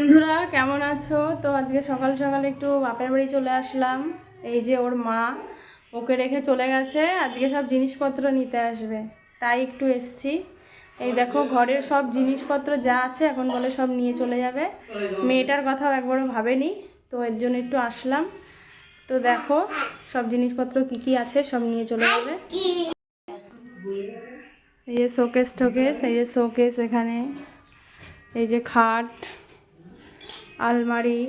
বন্ধুরা, কেমন আছো? তো আজকে সকাল সকাল একটু বাপের বাড়ি চলে আসলাম। এই যে ওর মা, ওকে রেখে চলে গেছে। আজকে সব জিনিসপত্র নিতে আসবে। তাই একটু এসছি। এই দেখো, ঘরের সব জিনিসপত্র যা আছে এখন বলে সব নিয়ে চলে যাবে। মেয়েটার কথাও একবারও ভাবেনি, তো এর জন্য একটু আসলাম। তো দেখো, সব জিনিসপত্র কি কি আছে সব নিয়ে চলে যাবে। এই যে শোকেস টোকেস, এই যে শোকেস এখানে। এই যে খাট আলমারি,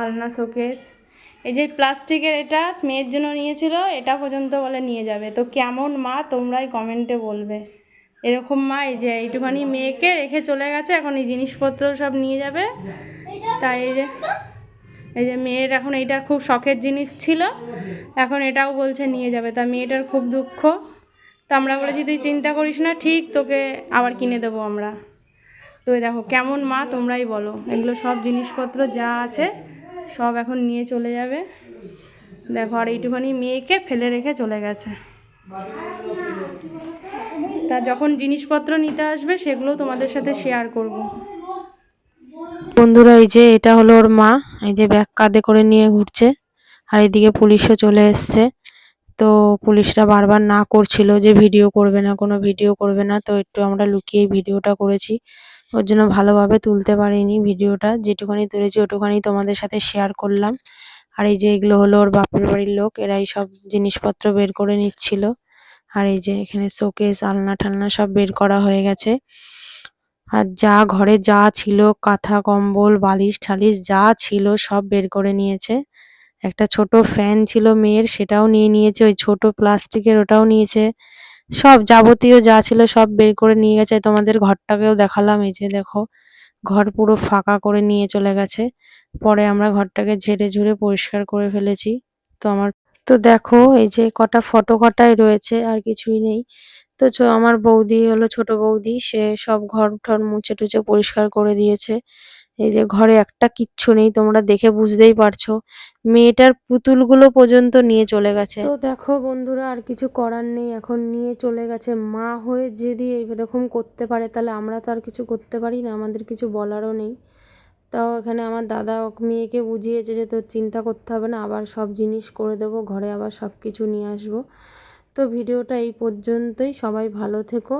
আলনা, শোকেস। এই যে প্লাস্টিকের এটা মেয়ের জন্য নিয়েছিল, এটা পর্যন্ত বলে নিয়ে যাবে। তো কেমন মা, তোমরাই কমেন্টে বলবে। এরকম মা, এই যে এইটুখানি মেয়েকে রেখে চলে গেছে, এখন এই জিনিসপত্র সব নিয়ে যাবে। তাই এই যে এই যে মেয়ের এখন এইটা খুব শখের জিনিস ছিল, এখন এটাও বলছে নিয়ে যাবে। তা মেয়েটার খুব দুঃখ। তা আমরা বলেছি, তুই চিন্তা করিস না, ঠিক তোকে আবার কিনে দেবো আমরা। তো দেখো, কেমন মা? তোমরাই বলো। এগুলো সব জিনিসপত্র যা আছে, সব এখন নিয়ে চলে যাবে। দেখো, আর এইটুখানি মেয়েকে ফেলে রেখে চলে গেছে। তা যখন জিনিসপত্র নিতে আসবে, সেগুলো তোমাদের সাথে শেয়ার করব। বন্ধুরা, এই যে এটা হলো ওর মা। এই যে ব্যাগ কাঁধে করে নিয়ে ঘুরছে। আর এদিকে পুলিশও চলে এসছে। তো পুলিশরা বারবার না করছিল যে ভিডিও করবে না, কোনো ভিডিও করবে না। তো একটু আমরা লুকিয়ে ভিডিওটা করেছি। ওর জন্য ভালোভাবে তুলতে পারিনি ভিডিওটা। যেটুখানি তুলেছি ওটুখানি তোমাদের সাথে শেয়ার করলাম। আর এই যে এগুলো হলো ওর বাপের বাড়ির লোক, এরাই সব জিনিসপত্র বের করে নিচ্ছিল। আর এই যে এখানে শোকেস, আলনা ঠালনা সব বের করা হয়ে গেছে। আর যা ঘরে যা ছিল, কাঁথা, কম্বল, বালিশ, ঠালিশ যা ছিল সব বের করে নিয়েছে। একটা ছোট ফ্যান ছিল মেয়ের, সেটাও নিয়ে নিয়েছে। ওই ছোট প্লাস্টিকের ওটাও নিয়েছে। সব যাবতীয় যা ছিল সব বের করে নিয়ে গেছে। তোমাদের ঘরটাকেও দেখালাম, এই যে দেখো, ঘর পুরো ফাঁকা করে নিয়ে চলে গেছে। পরে আমরা ঘরটাকে ঝেড়ে ঝুড়ে পরিষ্কার করে ফেলেছি। তো আমার, তো দেখো, এই যে কটা ফটো কটাই রয়েছে, আর কিছুই নেই। তো আমার বৌদি হলো ছোট বৌদি, সে সব ঘর টর মুছে টুছে পরিষ্কার করে দিয়েছে। এই যে ঘরে একটা কিচ্ছু নেই, তোমরা দেখে বুঝতেই পারছ। মেয়েটার পুতুলগুলো পর্যন্ত নিয়ে চলে গেছে। তো দেখো বন্ধুরা, আর কিছু করার নেই, এখন নিয়ে চলে গেছে। মা হয়ে যদি এরকম করতে পারে, তাহলে আমরা তো আর কিছু করতে পারি না, আমাদের কিছু বলারও নেই। তাও এখানে আমার দাদা মেয়েকে বুঝিয়েছে যে তোর চিন্তা করতে হবে না, আবার সব জিনিস করে দেবো, ঘরে আবার সব কিছু নিয়ে আসব। তো ভিডিওটা এই পর্যন্তই, সবাই ভালো থেকো।